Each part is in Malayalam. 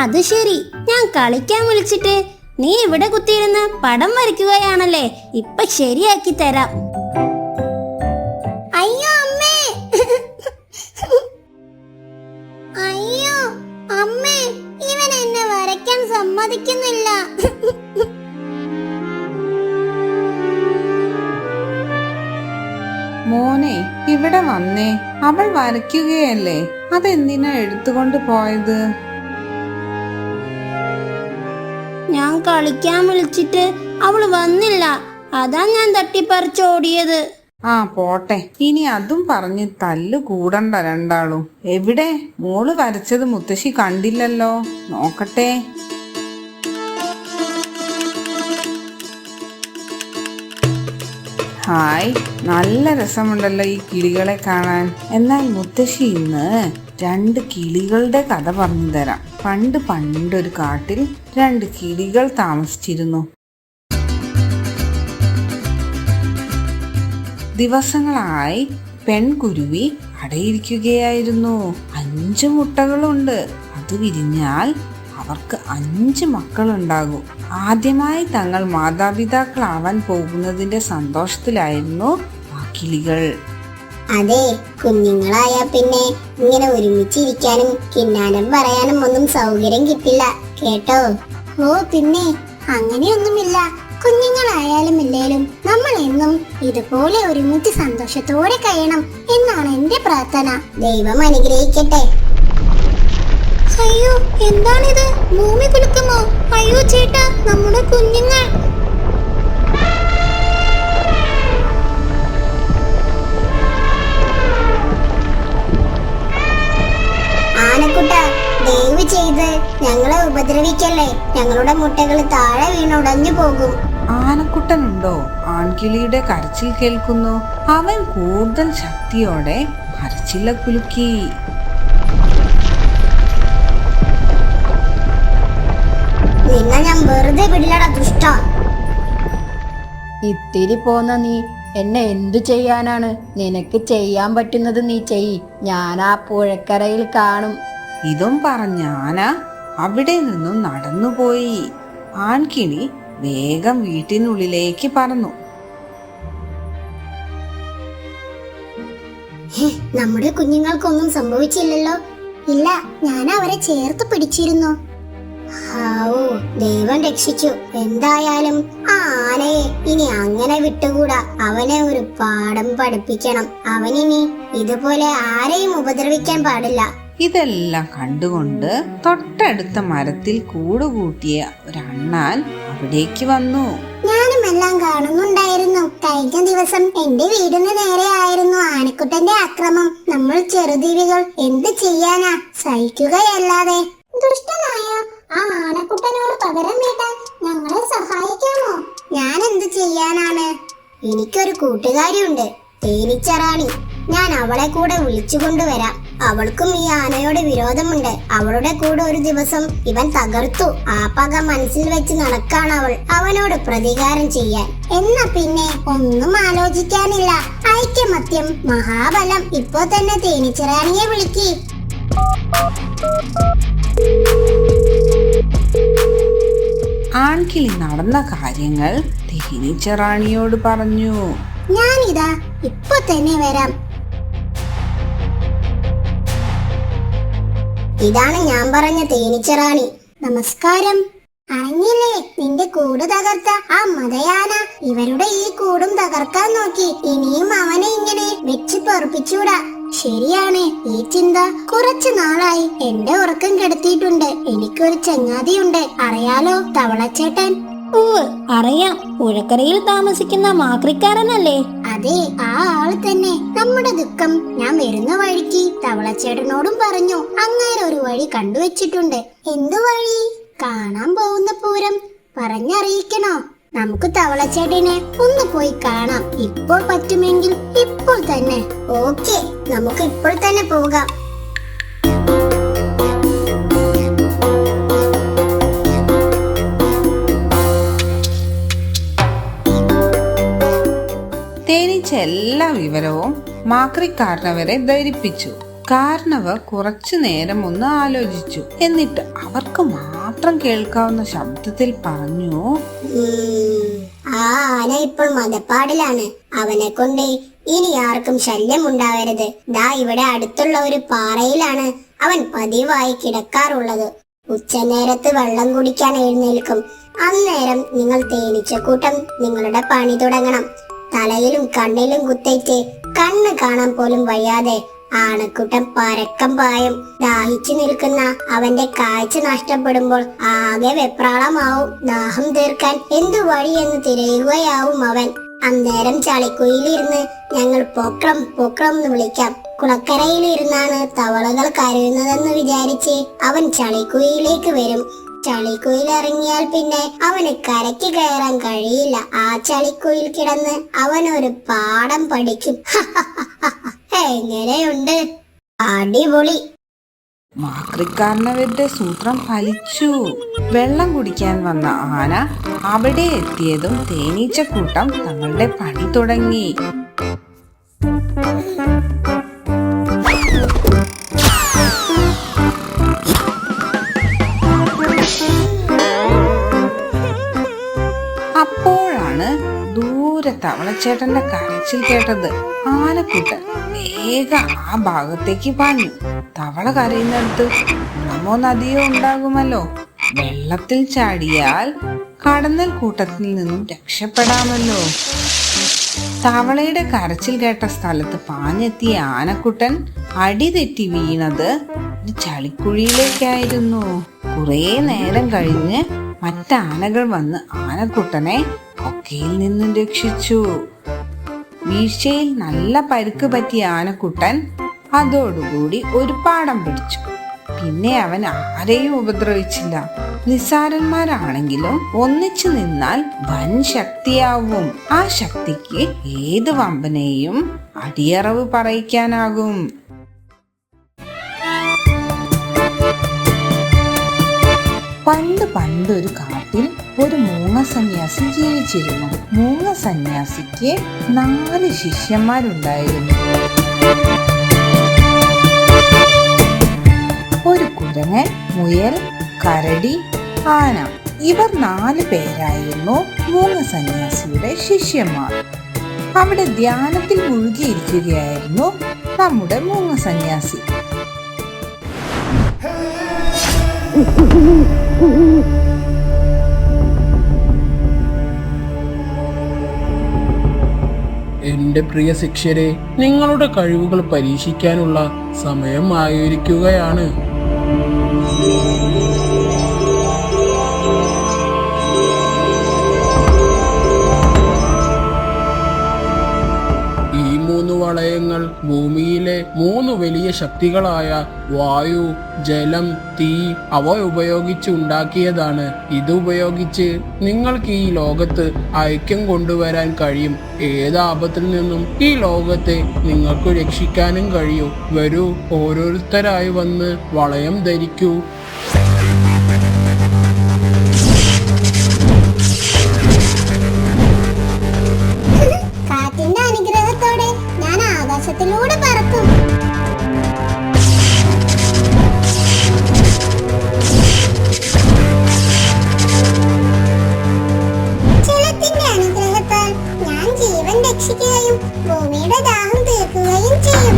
അത് ശരി. ഞാൻ കളിക്കാൻ വിളിച്ചിട്ട്. നീ ഇവിടെ കുത്തിയിരുന്ന് പടം വരയ്ക്കുകയാണല്ലേ. ഇപ്പൊ ശരിയാക്കി തരാം. അയ്യോ അമ്മേ. അയ്യോ അമ്മേ. ഇവൻ എന്നെ വരയ്ക്കാൻ സമ്മതിക്കുന്നില്ല. മോനെ ഇവിടെ വന്നേ. അവൾ വരയ്ക്കുകയല്ലേ. അതെന്തിനാ എടുത്തുകൊണ്ട് പോയത്? ഞാൻ കളിക്കാൻ വിളിച്ചിട്ട് അവൾ വന്നില്ല. അതാ ഞാൻ തട്ടിപ്പറിച്ചോടിയത്. ആ പോട്ടെ. ഇനി അതും പറഞ്ഞ് തല്ല് കൂടണ്ട രണ്ടാളും. എവിടെ? മോൾ വരച്ചത് മുത്തശ്ശി കണ്ടില്ലല്ലോ. നോക്കട്ടെ. ഹായ്. നല്ല രസമുണ്ടല്ലോ ഈ കിളികളെ കാണാൻ. എന്നാൽ മുത്തശ്ശി ഇന്ന് രണ്ട് കിളികളുടെ കഥ പറഞ്ഞു തരാം. പണ്ട് പണ്ടൊരു കാട്ടിൽ രണ്ട് കിളികൾ താമസിച്ചിരുന്നു. ദിവസങ്ങളായി പെൺകുരുവി അടയിരിക്കുകയായിരുന്നു. അഞ്ച് മുട്ടകളുണ്ട്. അത് വിരിഞ്ഞാൽ അവർക്ക് അഞ്ച് മക്കളുണ്ടാകും. ആദ്യമായി തങ്ങൾ മാതാപിതാക്കളാവാൻ പോകുന്നതിന്റെ സന്തോഷത്തിലായിരുന്നു ആ കിളികൾ അതെ കുഞ്ഞുങ്ങളായ പിന്നെ ഇങ്ങനെ ഒരുമിച്ചിരിക്കാനും കിന്നാനം പറയാനും ഒന്നും സൗകര്യം കിട്ടില്ല കേട്ടോ? ഓ പിന്നെ അങ്ങനെയൊന്നുമില്ല. കുഞ്ഞുങ്ങളായാലും ഇല്ലേലും നമ്മൾ എന്നും ഇതുപോലെ ഒരുമിച്ച് സന്തോഷത്തോടെ കഴിയണം എന്നാണ് എന്റെ പ്രാർത്ഥന. ദൈവം അനുഗ്രഹിക്കട്ടെ. അയ്യോ എന്താണിത്? ഭൂമി കുലുക്കുമോ? അയ്യോ ചേട്ടാ നമ്മുടെ കുഞ്ഞുങ്ങൾ. ആനക്കുട്ട ദയവ് ചെയ്ത് ഞങ്ങളെ ഉപദ്രവിക്കല്ലേ? ഞങ്ങളുടെ മുട്ടകൾ താഴെ വീണുടഞ്ഞു പോകും. ആനക്കുട്ടനുണ്ടോ? ആൺകിളിയുടെ കരച്ചിൽ കേൾക്കുന്നു. അവൻ കൂടുതൽ ശക്തിയോടെ മരച്ചില്ല കുലുക്കി. നിന്നെ ഞാൻ വെറുതെ വിടില്ലടാ ദുഷ്ട. ഇത്തിരി പോന്ന നീ എന്നെ എന്തു ചെയ്യാനാണ്? നിനക്ക് ചെയ്യാൻ പറ്റുന്നത് നീ ചെയ് ഞാൻ ആ പുഴക്കരയിൽ കാണും. ഇതും പറഞ്ഞ ആന അവിടെ നിന്നും നടന്നുപോയി. ആൺകിണി വേഗം വീട്ടിനുള്ളിലേക്ക് പറന്നു. ഹേ, നമ്മുടെ കുഞ്ഞുങ്ങൾക്കൊന്നും സംഭവിച്ചില്ലല്ലോ. ഇല്ല ഞാൻ അവരെ ചേർത്ത് പിടിച്ചിരുന്നു. ഹാവൂ ദൈവം രക്ഷിച്ചു. എന്തായാലും ആ ആനയെ ഇനി അങ്ങനെ വിട്ടുകൂടാ. അവനെ ഒരു പാഠം പഠിപ്പിക്കണം. അവനിനി ഇതുപോലെ ആരെയും ഉപദ്രവിക്കാൻ പാടില്ല. ഇതെല്ലാം കണ്ടുകൊണ്ട് തൊട്ടടുത്ത മരത്തിൽ കൂടുകൂട്ടിയ ഒരണ്ണാൻ അവിടേക്ക് വന്നു. ഞാനും എല്ലാം കാണുന്നുണ്ടായിരുന്നു. കഴിഞ്ഞ ദിവസം എന്റെ വീടിന് നേരെ ആയിരുന്നു ആനക്കുട്ടന്റെ അക്രമം. നമ്മൾ ചെറുതീവികൾ എന്ത് ചെയ്യാനാ? സഹിക്കുകയല്ലാതെ. ദുഷ്ടനായ? എനിക്കൊരു കൂട്ടുകാരിയുണ്ട്. തേനീച്ചറാണി. ഞാൻ അവളെ കൂടെ വിളിച്ചു കൊണ്ടുവരാം. അവൾക്കും ഈ ആനയോട് വിരോധമുണ്ട്. അവളുടെ കൂടെ ഒരു ദിവസം ഇവൻ തകർത്തു. ആ പക മനസ്സിൽ വെച്ച് നടക്കാണ് അവൾ അവനോട് പ്രതികാരം ചെയ്യാൻ. എന്നാ പിന്നെ ഒന്നും ആലോചിക്കാനില്ല. ഐക്യമത്യം മഹാബലം. ഇപ്പോ തന്നെ തേനീച്ചറാണിയെ വിളിക്ക്. ആൺകിളി നടന്ന കാര്യങ്ങൾ തേനീച്ചറാണിയോട് പറഞ്ഞു. ഞാനിതാ ഇപ്പൊ തന്നെ വരാം. ഇതാണ് ഞാൻ പറഞ്ഞ തേനീച്ചറാണി നമസ്കാരം. അറിഞ്ഞില്ലേ? നിന്റെ കൂട് തകർത്ത ആ മതയാന. ഇവരുടെ ഈ കൂടും തകർക്കാൻ നോക്കി ഇനിയും അവനെ ഇങ്ങനെ വെച്ച് പറപ്പിച്ചൂടാ. ശരിയാണ് ഈ ചിന്ത. കുറച്ചു നാളായി എന്റെ ഉറക്കം കെടുത്തിയിട്ടുണ്ട്. എനിക്കൊരു ചങ്ങാതിയുണ്ട്. അറിയാലോ തവളച്ചേട്ടൻ? ഉവ് അറിയാം. പുഴക്കരയിൽ താമസിക്കുന്ന മാക്രിക്കാരനല്ലേ? അതെ ആ ആൾ തന്നെ. നമ്മുടെ ദുഃഖം ഞാൻ വരുന്ന വഴിക്ക് തവളച്ചേട്ടനോടും പറഞ്ഞു. അങ്ങേരെ ഒരു വഴി കണ്ടുവച്ചിട്ടുണ്ട്. എന്തു വഴി? കാണാൻ പോകുന്ന പൂരം. പറഞ്ഞറിയിക്കണോ? നമുക്ക് തവളച്ചേട്ടനെ ഒന്ന് പോയി കാണാം. ഇപ്പോൾ പറ്റുമെങ്കിൽ ഇപ്പോൾ തന്നെ. ഓക്കെ നമുക്ക് ഇപ്പോൾ തന്നെ പോകാം. തേനീച്ച എല്ലാ വിവരവും മാക്രി കാർണവരെ ധരിപ്പിച്ചു. കാരണവർ കുറച്ചു നേരം ഒന്ന് ആലോചിച്ചു. എന്നിട്ട് അവർക്ക് മാത്രം കേൾക്കാവുന്ന ശബ്ദത്തിൽ പറഞ്ഞു ആ ആന ഇപ്പോൾ മതപ്പാടിലാണ്. അവനെ കൊണ്ട് ഇനി ആർക്കും ശല്യം ഉണ്ടാവരുത്. ദാ ഇവിടെ അടുത്തുള്ള ഒരു പാറയിലാണ് അവൻ പതിവായി കിടക്കാറുള്ളത്. ഉച്ചനേരത്ത് വെള്ളം കുടിക്കാൻ എഴുന്നേൽക്കും. അന്നേരം നിങ്ങൾ തേനീച്ചക്കൂട്ടം നിങ്ങളുടെ പണി തുടങ്ങണം. തലയിലും കണ്ണിലും കുത്തേറ്റ് കണ്ണ് കാണാൻ പോലും വയ്യാതെ ആണക്കുട്ടൻ പരക്കം പായും. ദാഹിച്ചു നിൽക്കുന്ന അവന്റെ കാഴ്ച നഷ്ടപ്പെടുമ്പോൾ ആകെ വെപ്രാളമാവും. ദാഹം തീർക്കാൻ എന്തു വഴിയെന്ന് തിരയുകയാവും അവൻ. അന്നേരം ചളിക്കുയിലിരുന്ന് ഞങ്ങൾ പൊക്രം പൊക്രം എന്ന് വിളിക്കാം. കുളക്കരയിലിരുന്നാണ് തവളകൾ കരയുന്നതെന്ന് വിചാരിച്ച് അവൻ ചളിക്കുയിലേക്ക് വരും. ചളിക്കുയിൽ ഇറങ്ങിയാൽ പിന്നെ അവന് കരയ്ക്ക് കയറാൻ കഴിയില്ല. ആ ചളിക്കുയിൽ കിടന്ന് അവൻ ഒരു പാഠം പഠിക്കും. എങ്ങനെയുണ്ട്? അടിപൊളി. മാതൃക്കാരനവരുടെ സൂത്രം ഫലിച്ചു വെള്ളം കുടിക്കാൻ വന്ന ആന അവിടെ എത്തിയതും തേനീച്ചക്കൂട്ടം തങ്ങളുടെ പണി തുടങ്ങി. തവളച്ചേട്ടന്റെ കരച്ചിൽ കേട്ടത് ആനക്കൂട്ടൻ വേഗം ആ ഭാഗത്തേക്ക് പാഞ്ഞു. തവള കരയുന്നിടത്ത് കുളമോ നദിയോ ഉണ്ടാകുമല്ലോ. വെള്ളത്തിൽ ചാടിയാൽ കടന്നൽ കൂട്ടത്തിൽ നിന്നും രക്ഷപ്പെടാമല്ലോ. തവളയുടെ കരച്ചിൽ കേട്ട സ്ഥലത്ത് പാഞ്ഞെത്തിയ ആനക്കുട്ടൻ അടി തെറ്റി വീണത് ഒരു ചളിക്കുഴിയിലേക്കായിരുന്നു. കുറേ നേരം കഴിഞ്ഞ് മറ്റാനകൾ വന്ന് ആനക്കുട്ടനെ കൊക്കയിൽ നിന്നും രക്ഷിച്ചു. വീഴ്ചയിൽ നല്ല പരുക്ക് പറ്റിയ ആനക്കുട്ടൻ അതോടുകൂടി ഒരു പാഠം പിടിച്ചു പിന്നെ അവൻ ആരെയും ഉപദ്രവിച്ചില്ല. നിസ്സാരന്മാരാണെങ്കിലും ഒന്നിച്ചു നിന്നാൽ വൻ ശക്തിയാവും. ആ ശക്തിക്ക് ഏത് വമ്പനെയും അടിയറവ് പറയിക്കാനാകും. പണ്ട് പണ്ട് ഒരു കാട്ടിൽ ഒരു മൂങ്ങ സന്യാസി ജീവിച്ചിരുന്നു മൂങ്ങ സന്യാസിക്ക് നാല് ശിഷ്യന്മാരുണ്ടായിരുന്നു. ഒരു കുരങ്ങൻ മുയൽ കരടി ആന. ഇവർ നാല് പേരായിരുന്നു മൂങ്ങ സന്യാസിയുടെ ശിഷ്യന്മാർ. അവിടെ ധ്യാനത്തിൽ മുഴുകിയിരിക്കുകയായിരുന്നു നമ്മുടെ മൂങ്ങ സന്യാസി എന്റെ പ്രിയ ശിഷ്യരെ നിങ്ങളുടെ കഴിവുകൾ പരീക്ഷിക്കാനുള്ള സമയം മൂന്ന് വളയങ്ങൾ ഭൂമിയിലെ മൂന്ന് വലിയ ശക്തികളായ വായു ജലം തീ അവ ഉപയോഗിച്ച് ഉണ്ടാക്കിയതാണ്. ഇതുപയോഗിച്ച് നിങ്ങൾക്ക് ഈ ലോകത്ത് ഐക്യം കൊണ്ടുവരാൻ കഴിയും. ഏത് ആപത്തിൽ നിന്നും ഈ ലോകത്തെ നിങ്ങൾക്ക് രക്ഷിക്കാനും കഴിയും. വരൂ ഓരോരുത്തരായി വന്ന് വളയം ധരിക്കൂ. രക്ഷിക്കുകയും ഭൂമിയുടെ ദാഹം തീർക്കുകയും ചെയ്യും.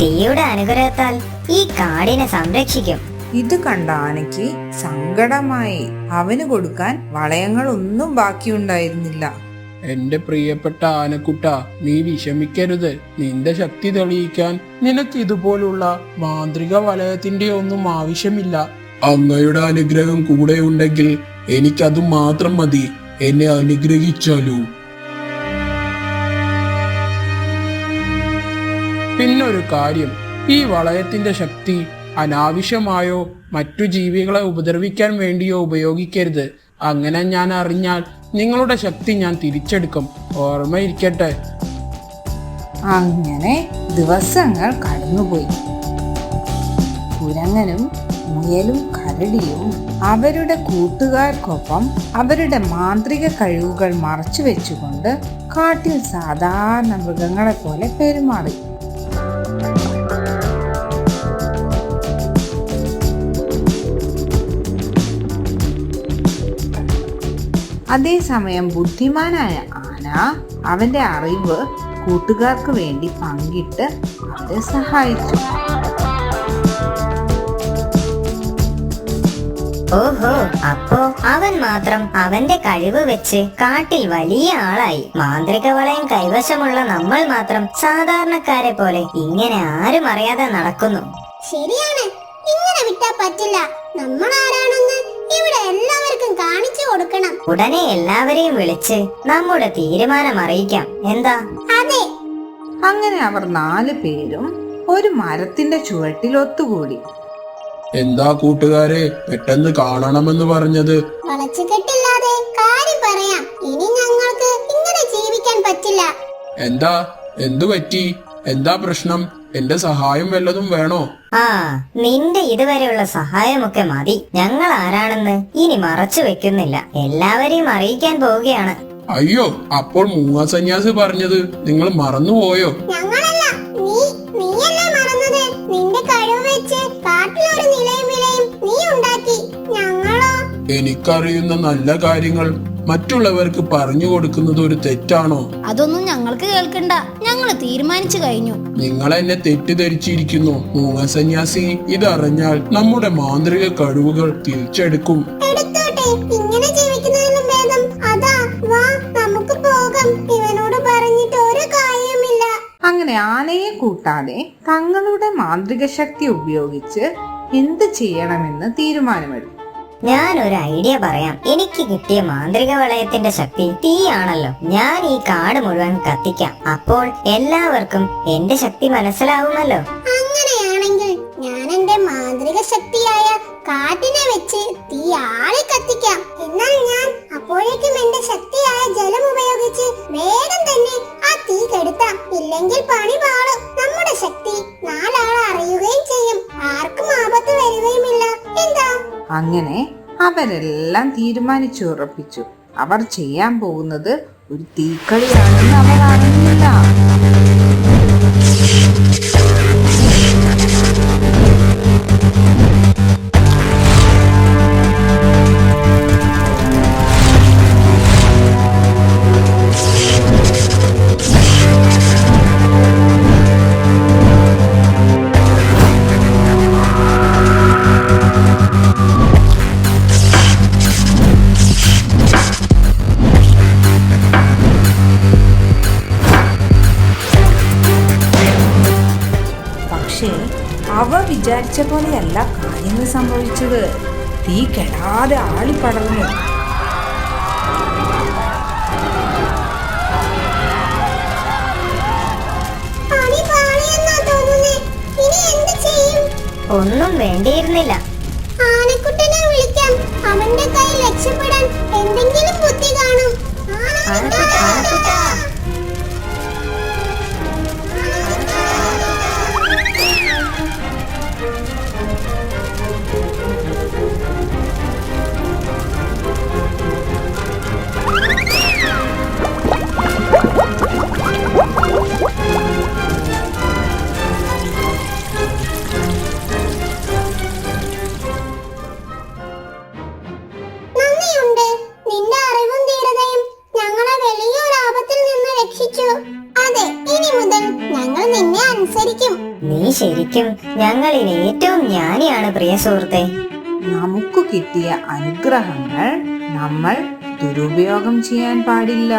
തീയുടെ അനുഗ്രഹത്താൽ ഈ കാടിനെ സംരക്ഷിക്കും. ഇത് കണ്ട ആനയ്ക്ക് സങ്കടമായി. അവന് കൊടുക്കാൻ വളയങ്ങളൊന്നും ബാക്കിയുണ്ടായിരുന്നില്ല. എന്റെ പ്രിയപ്പെട്ട ആനക്കുട്ട നീ വിഷമിക്കരുത്. നിന്റെ ശക്തി തെളിയിക്കാൻ നിനക്ക് ഇതുപോലുള്ള മാന്ത്രിക വലയത്തിന്റെ ഒന്നും ആവശ്യമില്ല. അങ്ങയുടെ അനുഗ്രഹം കൂടെ ഉണ്ടെങ്കിൽ എനിക്കത് മാത്രം മതി. എന്നെ അനുഗ്രഹിച്ചാലൂ? പിന്നൊരു കാര്യം. ഈ വളയത്തിന്റെ ശക്തി അനാവശ്യമായോ? മറ്റു ജീവികളെ ഉപദ്രവിക്കാൻ വേണ്ടിയോ ഉപയോഗിക്കരുത്. അങ്ങനെ ഞാൻ അറിഞ്ഞാൽ നിങ്ങളുടെ ശക്തി ഞാൻ തിരിച്ചെടുക്കും. ഓർമ്മയിരിക്കട്ടെ. അങ്ങനെ ദിവസങ്ങൾ കടന്നുപോയി. കുരങ്ങനും മുയലും കരടിയും അവരുടെ കൂട്ടുകാർക്കൊപ്പം അവരുടെ മാന്ത്രിക കഴിവുകൾ മറച്ചു വെച്ചുകൊണ്ട് കാട്ടിൽ സാധാരണ മൃഗങ്ങളെ പോലെ പെരുമാറി. അതേസമയം ബുദ്ധിമാനായ ആന അവന്റെ അറിവ് കൂട്ടുകാർക്ക് വേണ്ടി പങ്കിട്ട് അവരെ സഹായിച്ചു. ഓഹോ അപ്പോ അവൻ മാത്രം അവന്റെ കഴിവ് വെച്ച് കാട്ടിൽ വലിയ ആളായി. മാന്ത്രിക വളയം കൈവശമുള്ള നമ്മൾ മാത്രം സാധാരണക്കാരെ പോലെ ഇങ്ങനെ ആരും അറിയാതെ നടക്കുന്നു. ശരിയാണ്. ഇങ്ങനെ വിട്ടാ പറ്റില്ല. നമ്മൾ ആരാണെന്ന് എല്ലാവർക്കും കാണിച്ചു കൊടുക്കണം. ഉടനെ എല്ലാവരെയും വിളിച്ച് നമ്മുടെ തീരുമാനം അറിയിക്കാം. എന്താ? അതെ. അങ്ങനെ അവർ നാല് പേരും ഒരു മരത്തിന്റെ ചുവട്ടിൽ ഒത്തുകൂടി. എന്താ കൂട്ടുകാരെ പെട്ടെന്ന് കാണണമെന്ന് പറഞ്ഞത്? വളച്ചുകെട്ടില്ലാതെ കാര്യം പറയാം. ഇനി ഞങ്ങൾക്ക് ഇങ്ങനെ ജീവിക്കാൻ പറ്റില്ല. എന്താ? എന്തു പറ്റി എന്താ പ്രശ്നം? എന്റെ സഹായം വല്ലതും വേണോ? ആ നിന്റെ ഇതുവരെയുള്ള സഹായമൊക്കെ മതി. ഞങ്ങൾ ആരാണെന്ന് ഇനി മറച്ചു വെക്കുന്നില്ല. എല്ലാവരെയും അറിയിക്കാൻ പോവുകയാണ്. അയ്യോ അപ്പോൾ മൂന്നാം സന്യാസി പറഞ്ഞത് നിങ്ങൾ മറന്നുപോയോ? ഞങ്ങളല്ല നീ നീയല്ല മറന്നത്? നിന്റെ കഴിവ് വെച്ച് കാട്ടിലൊരു നിലയും വിലയും നീ ഉണ്ടാക്കി. ഞങ്ങളോ? എനിക്കറിയുന്ന നല്ല കാര്യങ്ങൾ മറ്റുള്ളവർക്ക് പറഞ്ഞു കൊടുക്കുന്നത് ഒരു തെറ്റാണോ? അതൊന്നും ഞങ്ങൾക്ക് കേൾക്കണ്ട. ഞങ്ങൾ തീരുമാനിച്ചു കഴിഞ്ഞു. നിങ്ങൾ എന്നെ തെറ്റിദ്ധരിച്ചിരിക്കുന്നു. മൂങ്ങ സന്യാസി ഇതറിഞ്ഞാൽ നമ്മുടെ മാന്ത്രിക കഴിവുകൾ തിരിച്ചെടുക്കും. എടുത്തോട്ടെ. ഇങ്ങനെ ജീവിക്കുന്നതിലും ഭേദം. അതാ വാ നമുക്ക് പോകാം. ഇവനോട് പറഞ്ഞിട്ട് ഒരു കാര്യവുമില്ല. അങ്ങനെ ആനയെ കൂട്ടാതെ തങ്ങളുടെ മാന്ത്രിക ശക്തി ഉപയോഗിച്ച് എന്ത് ചെയ്യണമെന്ന് തീരുമാനമെടുത്തു. ഞാൻ ഒരു ഐഡിയ പറയാം. എനിക്ക് കിട്ടിയ മാന്ത്രിക വളയത്തിന്റെ ശക്തി തീയാണല്ലോ. ഞാൻ ഈ കാട് മുഴുവൻ കത്തിക്കാം. അപ്പോൾ എല്ലാവർക്കും എന്റെ ശക്തി മനസ്സിലാവുമല്ലോ. അങ്ങനെയാണെങ്കിൽ ഞാൻ എന്റെ മാന്ത്രിക ശക്തിയായ കാട്ടിനെ വെച്ച് തീ ആളെ കത്തിക്കാം. എന്നാൽ ഞാൻ അപ്പോഴേക്കും എന്റെ ശക്തിയായ ജലം ഉപയോഗിച്ച് വേഗം തന്നെ ആ തീ കെടുത്താം. ഇല്ലെങ്കിൽ പണി പാളും അങ്ങനെ അവരെല്ലാം തീരുമാനിച്ചുറപ്പിച്ചു. അവർ ചെയ്യാൻ പോകുന്നത് ഒരു തീക്കളിയാണെന്ന് അവർ അറിഞ്ഞില്ല. പക്ഷേ അവ വിചാരിച്ച പോലെയല്ല കാര്യങ്ങൾ സംഭവിച്ചത്. തീ കെടാതെ ആളിപ്പടർന്നു. പണി പാളിയെന്നാ തോന്നുന്നേ. ഇനി എന്ത് ചെയ്യും? ഒന്നും വേണ്ടിയിരുന്നില്ല. ആനക്കുട്ടനെ വിളിക്കാം. അവന്റെ കൈ രക്ഷപ്പെടാൻ എന്തെങ്കിലും ബുദ്ധി കാണും. ആനക്കുട്ട, അനുസരിക്കും നീ ശരിക്കും ഞങ്ങളിൽ ഏറ്റവും ജ്ഞാനിയാണ് പ്രിയ സുഹൃത്തെ. നമുക്ക് കിട്ടിയ അനുഗ്രഹങ്ങൾ നമ്മൾ ദുരുപയോഗം ചെയ്യാൻ പാടില്ല.